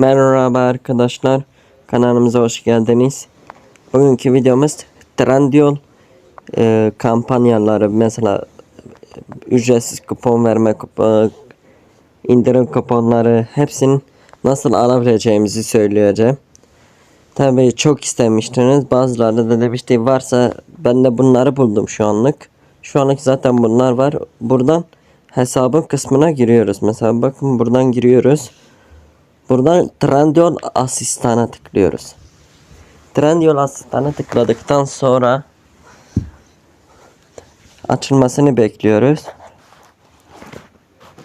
Merhaba arkadaşlar. Kanalımıza hoş geldiniz. Bugünkü videomuz Trendyol e, kampanyaları mesela ücretsiz kupon verme kupon, indirim kuponları hepsinin nasıl alabileceğimizi söyleyeceğim. Tabii çok istemiştiniz. Bazıları da demişti varsa ben de bunları buldum şu anlık. Şu anlık zaten bunlar var. Buradan hesabın kısmına giriyoruz. Mesela bakın buradan giriyoruz. Buradan Trendyol asistana tıklıyoruz. Trendyol asistana tıkladıktan sonra açılmasını bekliyoruz.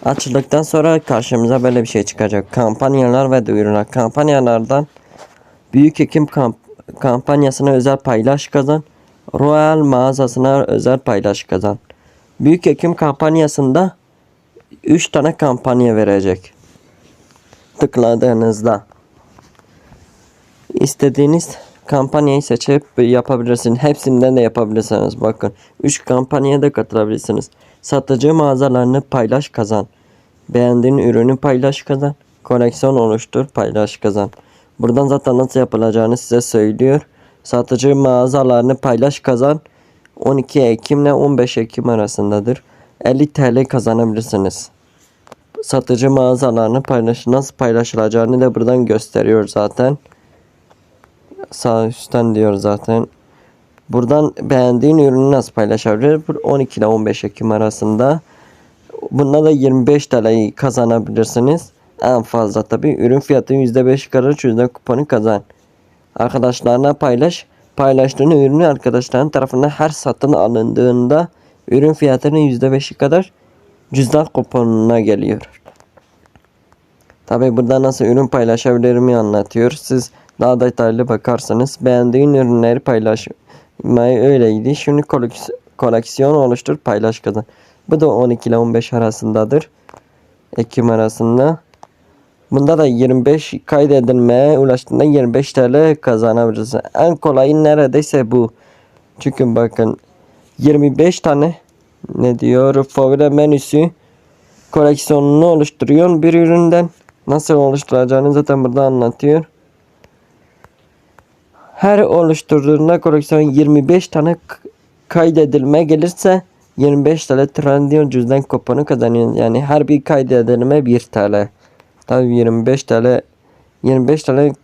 Açıldıktan sonra karşımıza böyle bir şey çıkacak. Kampanyalar ve duyurular. Kampanyalardan Büyük Ekim kamp kampanyasına özel paylaş kazan. Royal mağazasına özel paylaş kazan. Büyük Ekim kampanyasında 3 tane kampanya verecek. Tıkladığınızda istediğiniz kampanyayı seçip yapabilirsiniz. Hepsinden de yapabilirsiniz. Bakın 3 kampanyaya da katılabilirsiniz. Satıcı mağazalarını paylaş kazan. Beğendiğin ürünü paylaş kazan. Koleksiyon oluştur paylaş kazan. Buradan zaten nasıl yapılacağını size söylüyor. Satıcı mağazalarını paylaş kazan. 12 Ekim ile 15 Ekim arasındadır. 50 TL kazanabilirsiniz. Satıcı mağazalarını paylaş nasıl paylaşılacağını da buradan gösteriyor zaten. Sağ üstten diyor zaten. Buradan beğendiğin ürünü nasıl paylaşabilir? 12 ile 15 Ekim arasında. Bunda da 25 TL'yi kazanabilirsiniz. En fazla tabi. Ürün fiyatı %5 karış yüzde kuponu kazan. Arkadaşlarına paylaş. Paylaştığın ürünü arkadaşların tarafından her satın alındığında ürün fiyatının %5'i kadar cüzdan kuponuna geliyor. Tabi burada nasıl ürün paylaşabilirimi anlatıyor. Siz daha detaylı bakarsanız beğendiğin ürünleri paylaşmayı öyleydi. Şimdi koleksiyon, oluştur paylaş kazan. Bu da 12 ile 15 arasındadır. Ekim arasında. Bunda da 25 kaydedilmeye ulaştığında 25 TL kazanabilirsin. En kolayı neredeyse bu. Çünkü bakın 25 tane ne diyor favori menüsü koleksiyonunu oluşturuyor bir üründen. Nasıl oluşturacağını zaten burada anlatıyor. Her oluşturduğunda koleksiyon 25 tane kaydedilme gelirse 25 TL Trendyol cüzdan kuponu kazanıyor. Yani her bir kaydedilme 1 TL. Tabii 25 TL 25 TL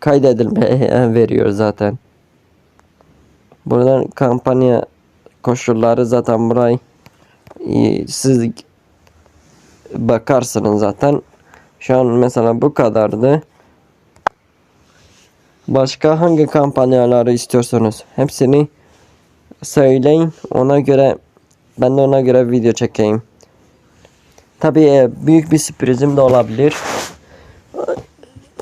kaydedilme veriyor zaten. Buradan kampanya koşulları zaten burayı siz bakarsınız zaten. Şu an mesela bu kadardı. Başka hangi kampanyaları istiyorsanız hepsini söyleyin. Ona göre ben de ona göre video çekeyim. Tabii büyük bir sürprizim de olabilir.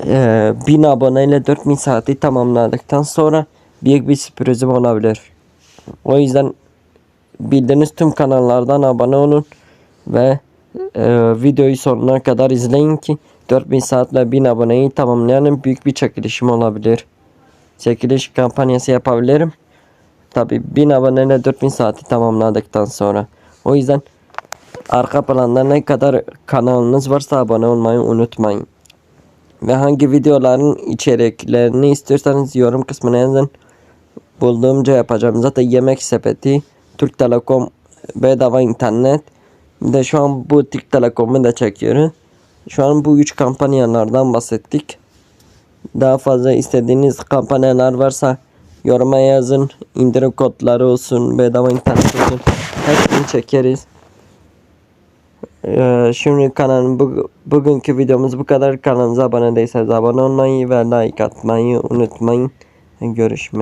E, 1000 aboneyle 4000 saati tamamladıktan sonra büyük bir sürprizim olabilir. O yüzden bildiğiniz tüm kanallardan abone olun ve e, videoyu sonuna kadar izleyin ki 4000 saatle 1000 aboneyi tamamlayanın büyük bir çekilişim olabilir. Çekiliş kampanyası yapabilirim. Tabi 1000 aboneyle 4000 saati tamamladıktan sonra. O yüzden arka planda ne kadar kanalınız varsa abone olmayı unutmayın. Ve hangi videoların içeriklerini istiyorsanız yorum kısmına yazın. Bulduğumca yapacağım. Zaten yemek sepeti, Türk Telekom bedava internet. Bir de şu an bu Türk Telekom'u da çekiyorum. Şu an bu üç kampanyalardan bahsettik. Daha fazla istediğiniz kampanyalar varsa yoruma yazın. İndirim kodları olsun, bedava internet olsun. Hepsini çekeriz. Ee, şimdi kanalın bu, bugünkü videomuz bu kadar. Kanalımıza abone değilseniz abone olmayı ve like atmayı unutmayın. Görüşmek